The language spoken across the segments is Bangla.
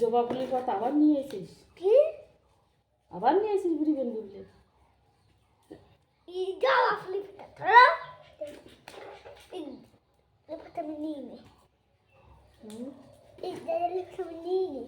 জবা ফুলের কথা আবার নিয়ে এসেছিস? কি? আবার নিয়ে এসেছিস বুড়ি বেন বললে এই জবা ফুলের পাতা ধরো। এই লেখাটা আমি নিয়ে নে। হুম? এই লেখাটা আমি নিয়ে নে।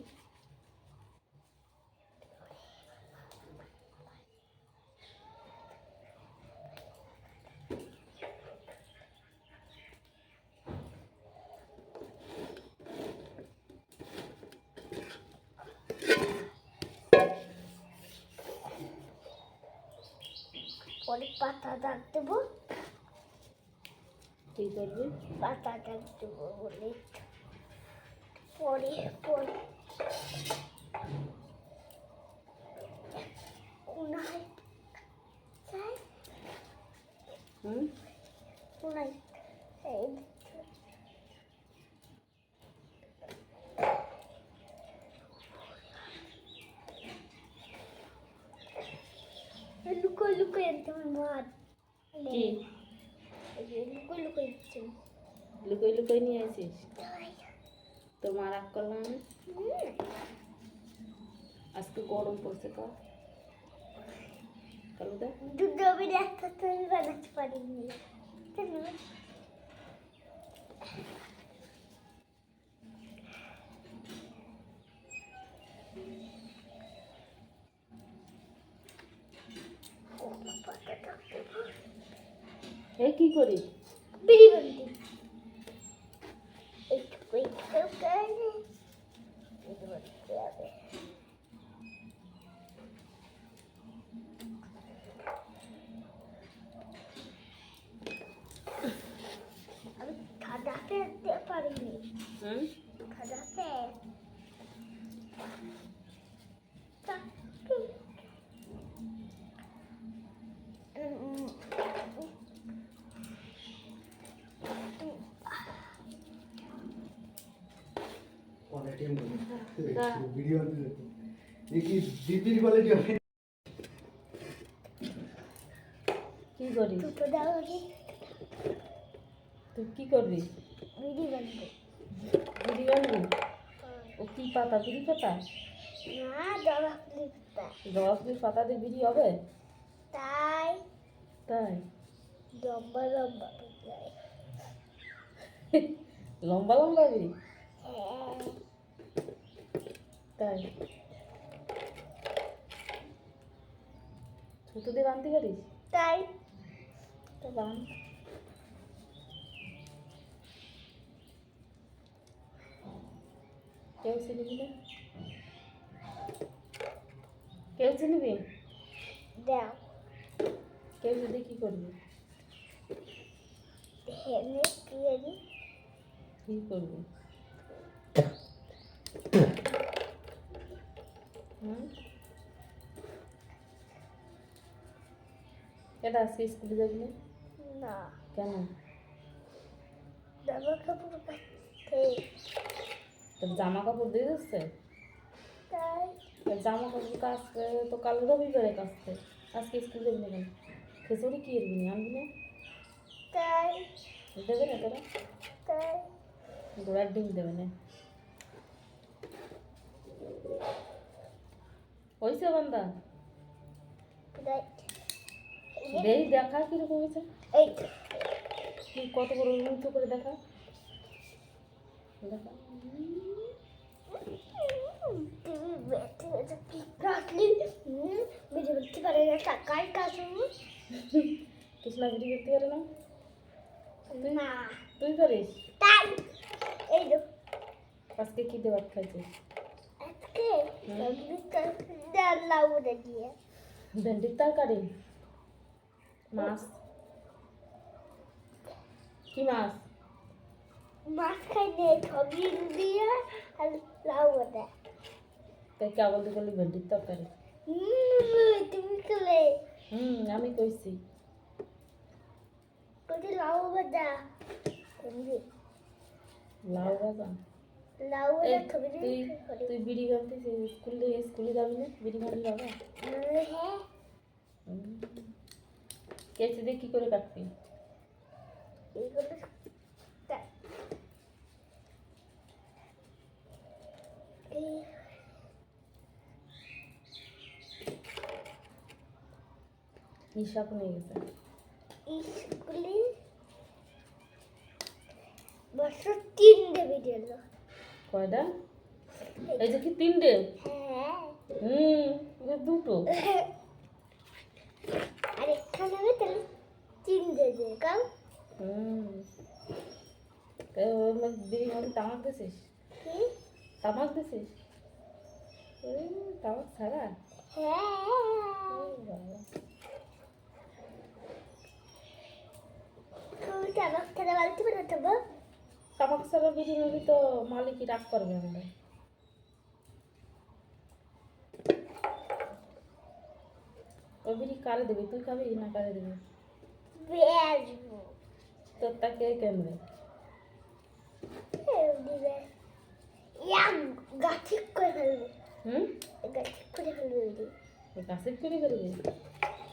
পরে পাতা দাগ দেবো। কি করবি পাতা দাগ দেবো বলে। পরে পরে। কোনায় হুম? কোনায় এই লুকো লুকো একদম মার কি লুকো লুকো একদম লুকোই লুকোই নিয়ে আসিস মা রাগ করবে না আজকে গরম পড়ছে তো দুটো আমি একটা তৈরি বানাতে পারিনি এ কি করি বিড়ি হবে আমি খাদাতে দিতে পারিনি। হুম? খাদাতে কোয়ালিটি না। ভিডিও ये কি ডিপির কোয়ালিটি হবে কি করিস তুই কি করবি বিড়ি বান্ধব বিড়ি বানবি ও কি পাতা বিড়ি পাতা না জবা ফুলের পাতা জবা ফুলের পাতা দিয়ে বিড়ি হবে তাই তাই লম্বা লম্বা লম্বা লম্বা বিড়ি। তাই? ছোট দিয়ে বানতে পারিস? তাই। তো বান কেউ চিনিবি না? কেউ চিনিবি দাও কেউ যদি কি করবি? কি করবি? এটা আজকে স্কুলে যাবি না? না। কেন? জামা কাপড় তোর জামা কাপড় দিয়ে দিচ্ছে তাই। জামা কাপড় কাচতে তো কাল রবিবারে কাচতে আজকে স্কুল যাবি না কেন? খিচুড়ি কি এরবি না আনবি না? তাই। দেবে না তোরা? তাই। গোড়ার ডিম দেবে না। হয়েছে বান্দা? দেই দেখা কীরকম হয়েছে? এই। কত বড় উঁচু করে দেখা দেখা বেঁচে পারে না টাকাই কাটবো কৃষ্ণা ভিডিও করতে পারে না? না। তুই তাই। এই তো আজকে কি দেওয়ার খাইছিস? আজকে ডাল্লা উড়ে দিয়ে ভেন্ডির তরকারি? মাছ? কি মাছ? মাছ খাই নে সবজি দিয়ে আর লাউ ওটা তাই কেবল দিয়ে বললি ভেন্ডির তরকারি? তুমি খেলে হুম আমি কইছি। কোথায় লাউ ভাজা লাউ ভাজা লাউ ভাজা ছবি তুই বিড়ি ভাবতেছিস স্কুলে স্কুলে যাবি না? বিড়ি বাবা? হ্যাঁ। কেচি দিয়ে কী করে কাটবি? ইশাক নিয়ে গেছে। স্কুলে বছর তিন দেবে দিল কয়টা? এই যে কি তিনটে? হুম দুটো। আর এখানে হবে তাহলে তিনটে যে কাল হুম। ওর মধ্যে বিড়ি মধ্যে তামাক দিছিস? তামাক দিছিস? তামাক ছাড়া? হ্যাঁ। এই বাবা। তুমি টাবাক খেতে বাড়িতে বেরোতে বল তামাক ছাড়া বিড়ি মধ্যে তো মালিকই রাগ করবে আমরা ওই বিড়ি কারে দেবে? তুই খাবি না কারে দেবে? বেসবো তোর তাকে কেমনে দিবে। ঠিক করে ফেলব। হুম? গা ঠিক করে ফেলব গাছের চুরি করবি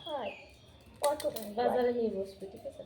হয়। বাজারে নিয়ে বসবি ঠিক আছে?